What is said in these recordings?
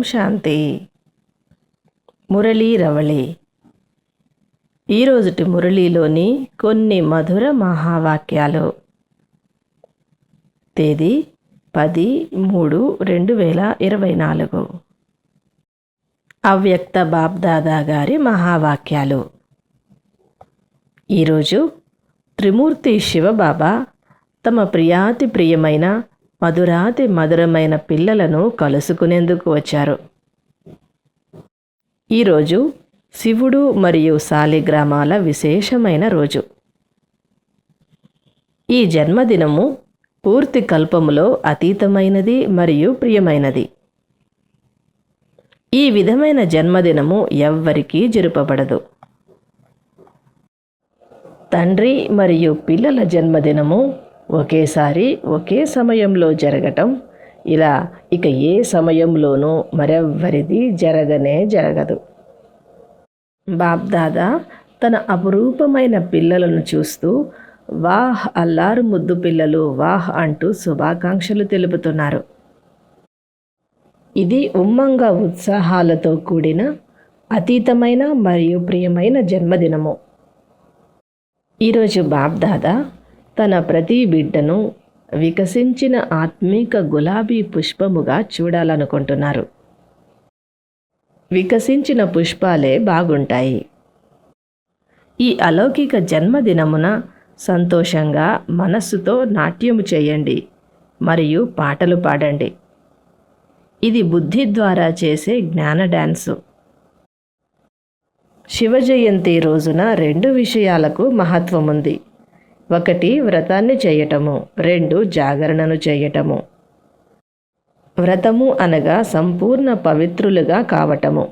ఓం శాంతి. మురళీ రవళి. ఈరోజుటి మురళీలోని కొన్ని మధుర మహావాక్యాలు. తేదీ పది మూడు రెండు వేల ఇరవై నాలుగు. అవ్యక్త బాబ్దాదా గారి మహావాక్యాలు. ఈరోజు త్రిమూర్తి శివబాబా తమ ప్రియాతి ప్రియమైన మధురాతి మధురమైన పిల్లలను కలుసుకునేందుకు వచ్చారు. ఈరోజు శివుడు మరియు శాలిగ్రామాల విశేషమైన రోజు. ఈ జన్మదినము పూర్తి కల్పములో అతీతమైనది మరియు ప్రియమైనది. ఈ విధమైన జన్మదినము ఎవ్వరికీ జరుపబడదు. తండ్రి మరియు పిల్లల జన్మదినము ఒకేసారి ఒకే సమయంలో జరగటం. ఇలా ఇక ఏ సమయంలోనూ మరెవ్వరిది జరగనే జరగదు. బాబ్దాదా తన అపురూపమైన పిల్లలను చూస్తూ వాహ్ అల్లారు ముద్దు పిల్లలు వాహ్ అంటూ శుభాకాంక్షలు తెలుపుతున్నారు. ఇది ఉమ్మంగా ఉత్సాహాలతో కూడిన అతీతమైన మరియు ప్రియమైన జన్మదినము. ఈరోజు బాబ్దాదా తన ప్రతి బిడ్డను వికసించిన ఆత్మీక గులాబీ పుష్పముగా చూడాలనుకుంటున్నారు. వికసించిన పుష్పాలే బాగుంటాయి. ఈ అలౌకిక జన్మదినమున సంతోషంగా మనస్సుతో నాట్యము చేయండి మరియు పాటలు పాడండి. ఇది బుద్ధి ద్వారా చేసే జ్ఞాన డ్యాన్సు. శివ జయంతి రోజున రెండు విషయాలకు మహత్వం ఉంది ఒకటి వ్రతాన్ని చేయటము. రెండు జాగరణను చేయటము. వ్రతము అనగా సంపూర్ణ పవిత్రులుగా కావటము.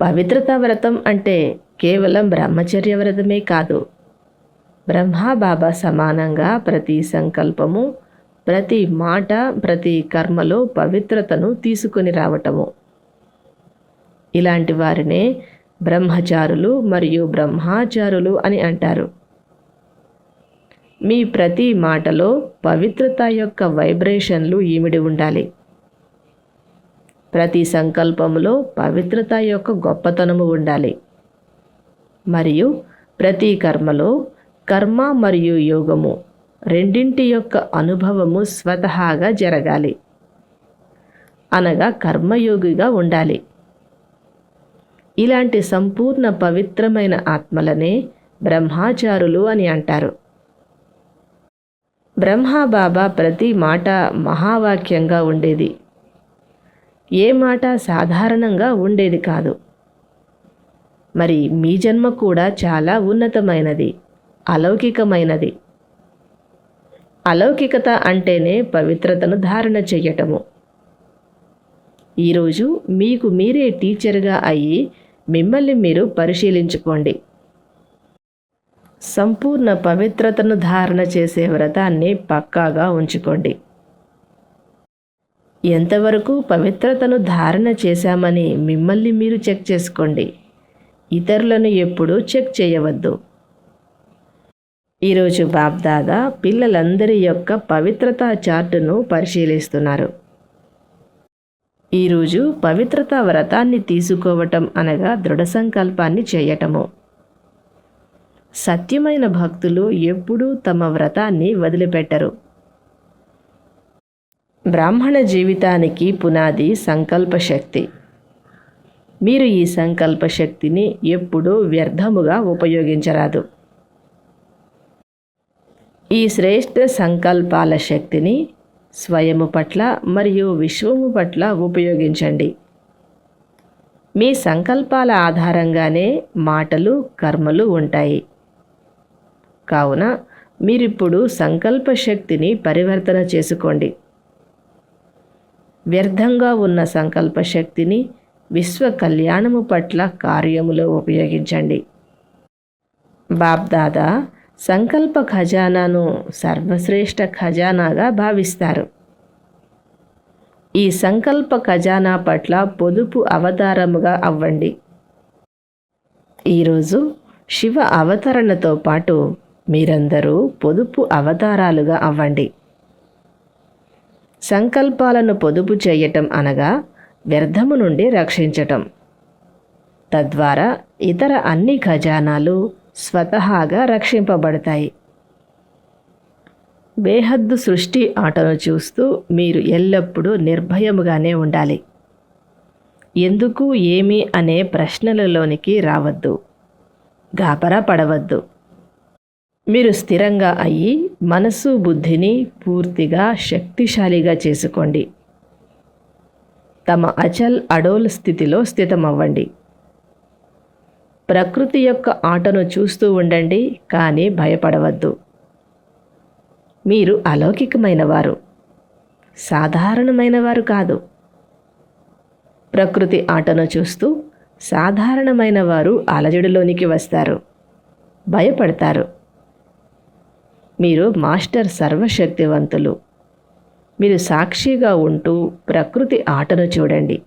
పవిత్రత వ్రతం అంటే కేవలం బ్రహ్మచర్య వ్రతమే కాదు. బ్రహ్మాబాబా సమానంగా ప్రతి సంకల్పము ప్రతి మాట ప్రతి కర్మలో పవిత్రతను తీసుకొని రావటము. ఇలాంటి వారినే బ్రహ్మచారులు మరియు బ్రహ్మాచారులు అని అంటారు. మీ ప్రతి మాటలో పవిత్రత యొక్క వైబ్రేషన్లు ఈమిడి ఉండాలి. ప్రతి సంకల్పములో పవిత్రత యొక్క గొప్పతనము ఉండాలి. మరియు ప్రతి కర్మలో కర్మ మరియు యోగము రెండింటి యొక్క అనుభవము స్వతహాగా జరగాలి. అనగా కర్మయోగిగా ఉండాలి. ఇలాంటి సంపూర్ణ పవిత్రమైన ఆత్మలనే బ్రహ్మాచారులు అని అంటారు. బ్రహ్మబాబా ప్రతి మాట మహావాక్యంగా ఉండేది. ఏ మాట సాధారణంగా ఉండేది కాదు. మరి మీ జన్మ కూడా చాలా ఉన్నతమైనది అలౌకికమైనది. అలౌకికత అంటేనే పవిత్రతను ధారణ చెయ్యటము. ఈరోజు మీకు మీరే టీచర్గా అయ్యి మిమ్మల్ని మీరు పరిశీలించుకోండి. సంపూర్ణ పవిత్రతను ధారణ చేసే వ్రతాన్ని పక్కాగా ఉంచుకోండి. ఎంతవరకు పవిత్రతను ధారణ చేశామని మిమ్మల్ని మీరు చెక్ చేసుకోండి. ఇతరులను ఎప్పుడూ చెక్ చేయవద్దు. ఈరోజు బాబ్దాదా పిల్లలందరి యొక్క పవిత్రతా చార్టును పరిశీలిస్తున్నారు. ఈరోజు పవిత్రత వ్రతాన్ని తీసుకోవటం అనగా దృఢ సంకల్పాన్ని చేయటము. సత్యమైన భక్తులు ఎప్పుడూ తమ వ్రతాన్ని వదిలిపెట్టరు. బ్రాహ్మణ జీవితానికి పునాది సంకల్ప శక్తి. మీరు ఈ సంకల్ప శక్తిని ఎప్పుడూ వ్యర్థముగా ఉపయోగించరాదు. ఈ శ్రేష్ఠ సంకల్పాల శక్తిని స్వయము పట్ల మరియు విశ్వము పట్ల ఉపయోగించండి. మీ సంకల్పాల ఆధారంగానే మాటలు కర్మలు ఉంటాయి. కావున మీరిప్పుడు సంకల్ప శక్తిని పరివర్తన చేసుకోండి. వ్యర్థంగా ఉన్న సంకల్ప శక్తిని విశ్వ కళ్యాణము పట్ల కార్యములో ఉపయోగించండి. బాబ్దాదా సంకల్ప ఖజానాను సర్వశ్రేష్ఠ ఖజానాగా భావిస్తారు. ఈ సంకల్ప ఖజానా పట్ల పొదుపు అవతారముగా అవ్వండి. ఈరోజు శివ అవతరణతో పాటు మీరందరూ పొదుపు అవతారాలుగా అవ్వండి. సంకల్పాలను పొదుపు చేయటం అనగా వ్యర్థము నుండి రక్షించటం. తద్వారా ఇతర అన్ని ఖజానాలు స్వతహాగా రక్షింపబడతాయి. బేహద్దు సృష్టి ఆటను చూస్తూ మీరు ఎల్లప్పుడూ నిర్భయముగానే ఉండాలి. ఎందుకు ఏమి అనే ప్రశ్నలలోనికి రావద్దు. గాబరా పడవద్దు మీరు స్థిరంగా అయ్యి మనసు బుద్ధిని పూర్తిగా శక్తిశాలిగా చేసుకోండి. తమ అచల్ అడోల్ స్థితిలో స్థితమవ్వండి. ప్రకృతి యొక్క ఆటను చూస్తూ ఉండండి కానీ భయపడవద్దు. మీరు అలౌకికమైన వారు సాధారణమైన వారు కాదు. ప్రకృతి ఆటను చూస్తూ సాధారణమైన వారు అలజడిలోనికి వస్తారు. భయపడతారు. మీరు మాస్టర్ సర్వశక్తివంతులు. మీరు సాక్షిగా ఉంటూ ప్రకృతి ఆటను చూడండి.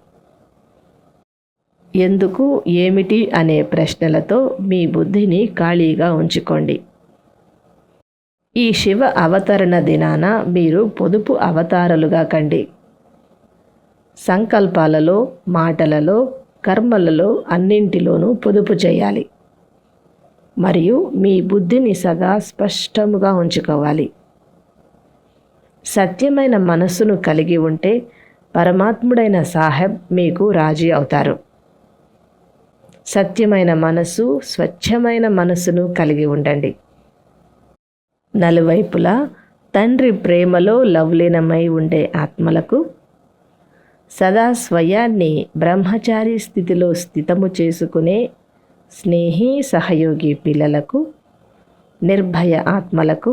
ఎందుకు ఏమిటి అనే ప్రశ్నలతో మీ బుద్ధిని ఖాళీగా ఉంచుకోండి. ఈ శివ అవతరణ దినాన మీరు పొదుపు అవతారాలుగా కండి. సంకల్పాలలో మాటలలో కర్మలలో అన్నింటిలోనూ పొదుపు చేయాలి. మరియు మీ బుద్ధిని సదా స్పష్టముగా ఉంచుకోవాలి. సత్యమైన మనస్సును కలిగి ఉంటే పరమాత్ముడైన సాహెబ్ మీకు రాజీ అవుతారు. సత్యమైన మనస్సు స్వచ్ఛమైన మనస్సును కలిగి ఉండండి. నలువైపులా తండ్రి ప్రేమలో లవలీనమై ఉండే ఆత్మలకు సదా స్వయాన్ని బ్రహ్మచారి స్థితిలో స్థితము చేసుకునే స్నేహి సహయోగి పిల్లలకు నిర్భయ ఆత్మలకు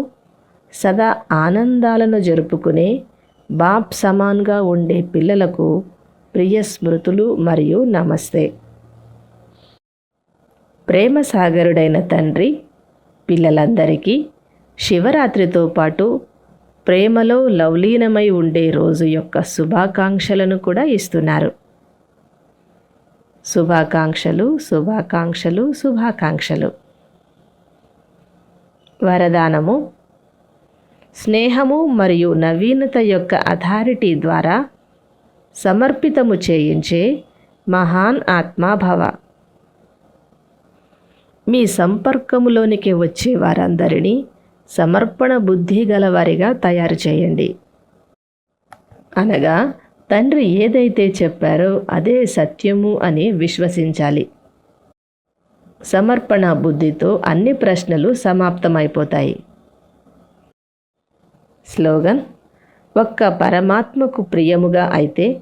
సదా ఆనందాలను జరుపుకునే బాప్ సమాన్గా ఉండే పిల్లలకు ప్రియ స్మృతులు మరియు నమస్తే. ప్రేమ సాగరుడైన తండ్రి పిల్లలందరికీ శివరాత్రితో పాటు ప్రేమలో లవలీనమై ఉండే రోజు యొక్క శుభాకాంక్షలను కూడా ఇస్తున్నారు. శుభాకాంక్షలు శుభాకాంక్షలు శుభాకాంక్షలు. వరదానము. స్నేహము మరియు నవీనత యొక్క అథారిటీ ద్వారా సమర్పితము చేయించే మహాన్ ఆత్మాభవ. మీ సంపర్కములోనికి వచ్చే వారందరినీ సమర్పణ బుద్ధి గలవారిగా తయారు చేయండి. అనగా తండ్రి ఏదైతే చెప్పారో అదే సత్యము అని విశ్వసించాలి. సమర్పణ బుద్ధితో అన్ని ప్రశ్నలు సమాప్తమైపోతాయి. స్లోగన్ ఒక్క పరమాత్మకు ప్రియముగా అయితే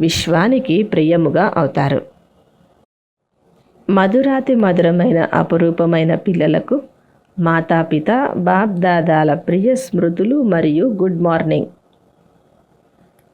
విశ్వానికి ప్రియముగా అవుతారు. మధురాతి మధురమైన అపురూపమైన పిల్లలకు మాతాపిత బాప్దాదాల ప్రియ స్మృతులు మరియు గుడ్ మార్నింగ్.